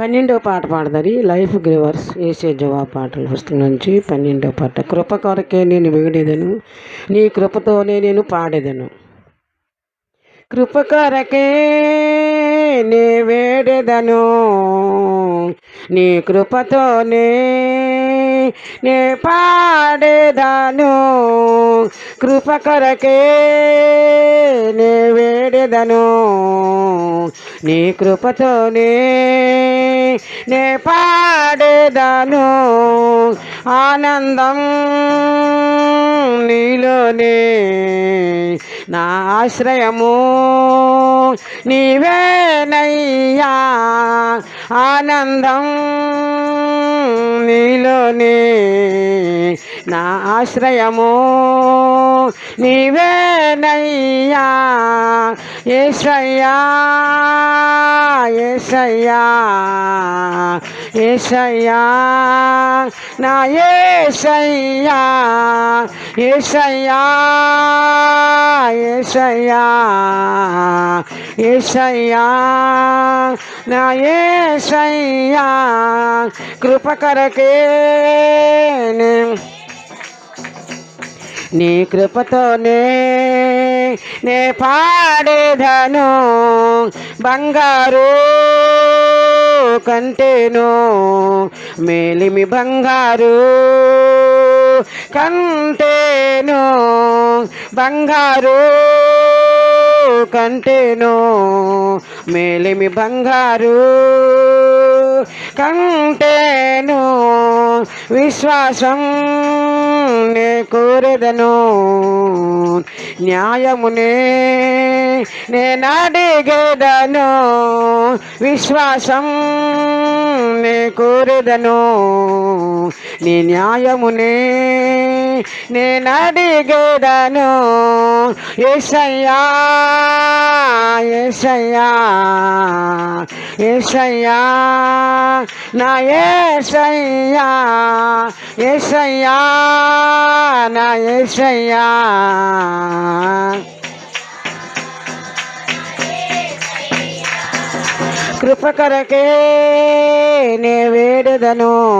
పన్నెండో పాట పాడదరి లైఫ్ గ్రివర్స్ ఏసే జవాబు పాటల పుస్తకం నుంచి పన్నెండో పాట. కృప కొరకే నేను వేడేదను నీ కృపతోనే నేను పాడేదను. కృప కొరకే నే వేడేదను నీ కృపతోనే నే పాడేదను. కృప కొరకే నే వేడేదను నీ కృపతోనే నే పాడేదను ఆనందం నీలోనే. నా ఆశ్రయము నీవేనయ్యా. ఆనందం నీలోనే. నా ఆశ్రయము నీవేనయ్యా ఏసయ్యా ఏసయ్యా ఏసయ్యా. నా ఏసయ్యా ఏసయ్యా ఏసయ్యా ఏసయ్యా. నా ఏసయ్యా కృపకరకే నీ కృపతోనే నే పాడేదను బంగారు కంటేను మేలిమి బంగారు కంటేను బంగారు కంటేను మేలిమి బంగారు కంటేను విశ్వాసం నే కోరెదను. న్యాయమునే నేనడిగేదను విశ్వాసం నే కోరెదను. నీ న్యాయమునే నేను అడిగేదను ఏసయ్యా ఏసయ్యా ఏసయ్యా నా ఏసయ్యా ఏసయ్యా నా ఏసయ్యా. కృప కొరకే నే వేడదను.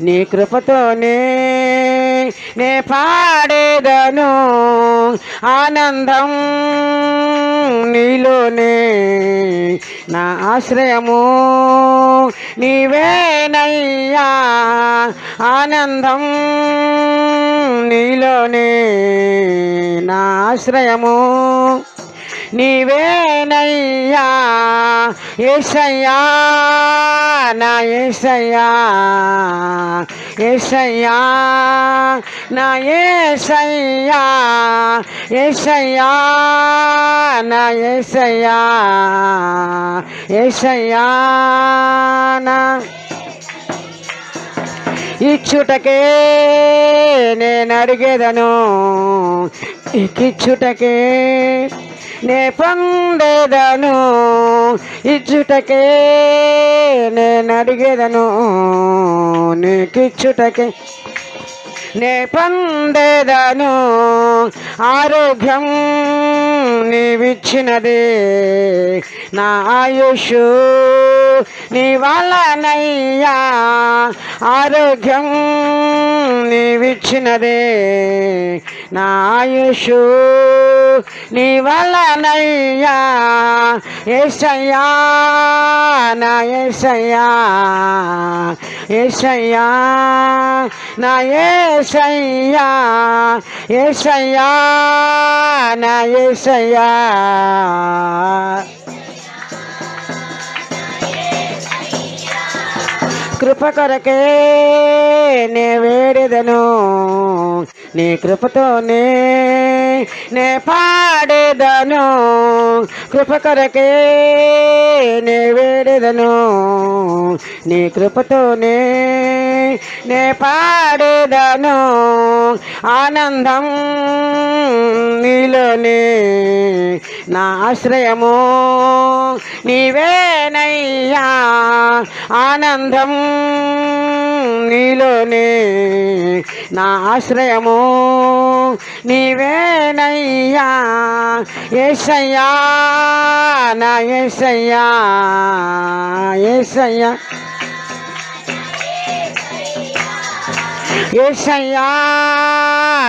నీ కృపతోనే నే పాడేదను. ఆనందం నీలోనే. నా ఆశ్రయము నీవేనయ్యా. ఆనందం నీలోనే నా ఆశ్రయము. నీవేనయ్యా ఏసయ్యా నా ఏసయ్యా ఏసయ్యా నా ఏసయ్యా ఏసయ్యా నా ఏసయ్యా ఏసయ్యా నా ఇచ్చుటకే నేను అడిగేదను ఇచ్చుటకే నే పొందేదను ఇచ్చుటకే నేను అడిగేదను నీకిచ్చుటకే. నే పొందేదను ఆరోగ్యం నీవిచ్చినదే. నా ఆయుష్ నీ వలనయ్యా ఆరోగ్యం నీవిచ్చినదే. నా ఆయుష్ నీ వల్లనయ్యా ఏసయ్యా నా ఏసయ్యా ఏసయ్యా నా ఏసయ్యా ఏసయ్యా నా ఏసయ్యా. కృప కొరకే నే వేడెదను నీ కృపతోనే నే పా పాడేదను కృప కొరకే నే వేడేదను. నీ కృపతోనే నే పాడేదను ఆనందం నీలోనే. నా ఆశ్రయము నీవేనయ్యా ఆనందం నీలోనే నా ఆశ్రయము నీవేనయ్యా ఏసయ్యా నా ఏసయ్యా ఏసయ్యా. ఏసయ్యా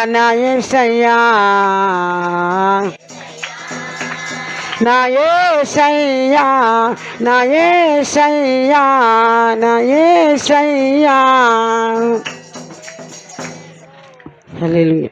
నా ఏసయ్యా. నా ఏసయ్యా నా ఏసయ్యా నా ఏసయ్యా హల్లెలూయా